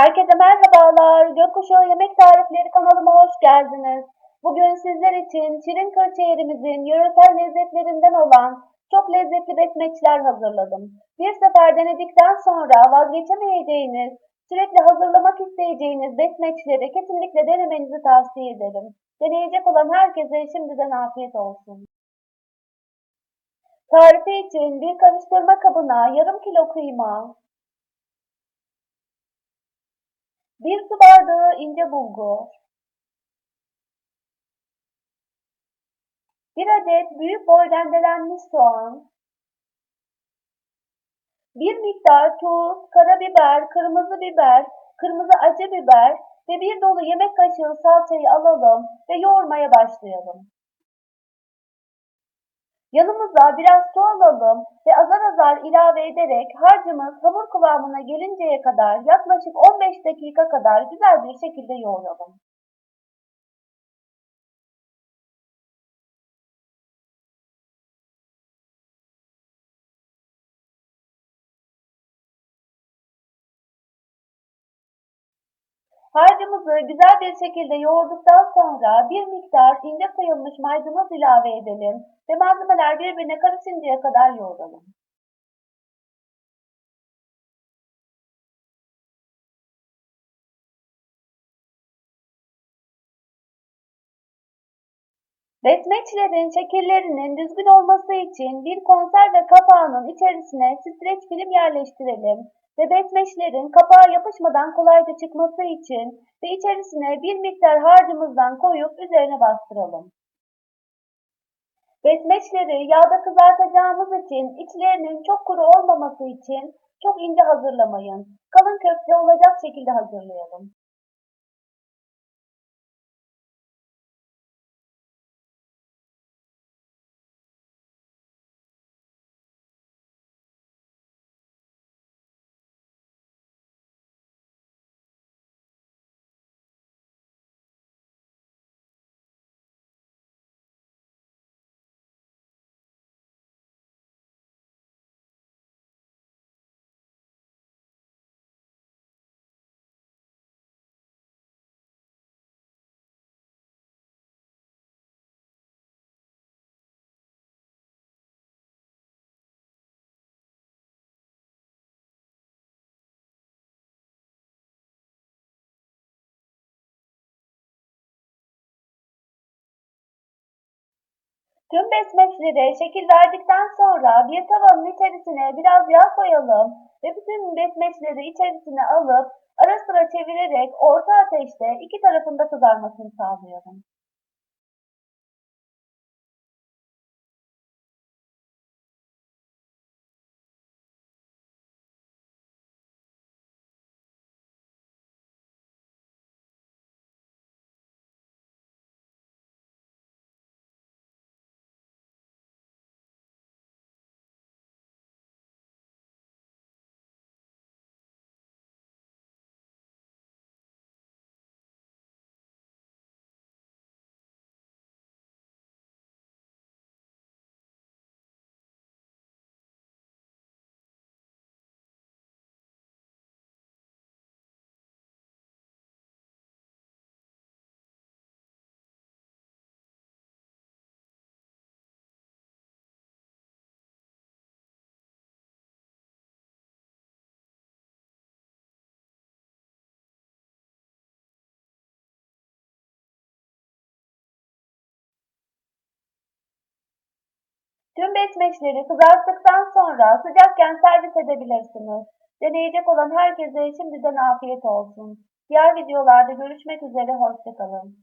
Herkese merhabalar. Gökkuşağı Yemek Tarifleri kanalıma hoş geldiniz. Bugün sizler için Şirin Kırçeğirimizin yöresel lezzetlerinden olan çok lezzetli besmeçler hazırladım. Bir sefer denedikten sonra vazgeçemeyeceğiniz, sürekli hazırlamak isteyeceğiniz besmeçleri kesinlikle denemenizi tavsiye ederim. Deneyecek olan herkese şimdiden afiyet olsun. Tarifi için bir karıştırma kabına yarım kilo kıyma, Bir su bardağı ince bulgur. Bir adet büyük boy rendelenmiş soğan. Bir miktar tuz, karabiber, kırmızı biber, kırmızı acı biber ve bir dolu yemek kaşığı salçayı alalım ve yoğurmaya başlayalım. Yanımıza biraz su alalım ve azar azar ilave ederek harcımız hamur kıvamına gelinceye kadar yaklaşık 15 dakika kadar güzel bir şekilde yoğuralım. Harcımızı güzel bir şekilde yoğurduktan sonra bir miktar ince kıyılmış maydanoz ilave edelim ve malzemeler birbirine karışıncaya kadar yoğuralım. Besmeçlerin şekillerinin düzgün olması için bir konserve kapağının içerisine streç film yerleştirelim ve besmeçlerin kapağa yapışmadan kolayca çıkması için ve içerisine bir miktar harcımızdan koyup üzerine bastıralım. Besmeçleri yağda kızartacağımız için içlerinin çok kuru olmaması için çok ince hazırlamayın. Kalın köfte olacak şekilde hazırlayalım. Tüm besmeçleri şekil verdikten sonra bir tavanın içerisine biraz yağ koyalım ve bütün besmeçleri içerisine alıp ara sıra çevirerek orta ateşte iki tarafında kızarmasını sağlayalım. Tüm besmeçleri kızarttıktan sonra sıcakken servis edebilirsiniz. Deneyecek olan herkese şimdiden afiyet olsun. Diğer videolarda görüşmek üzere, hoşçakalın.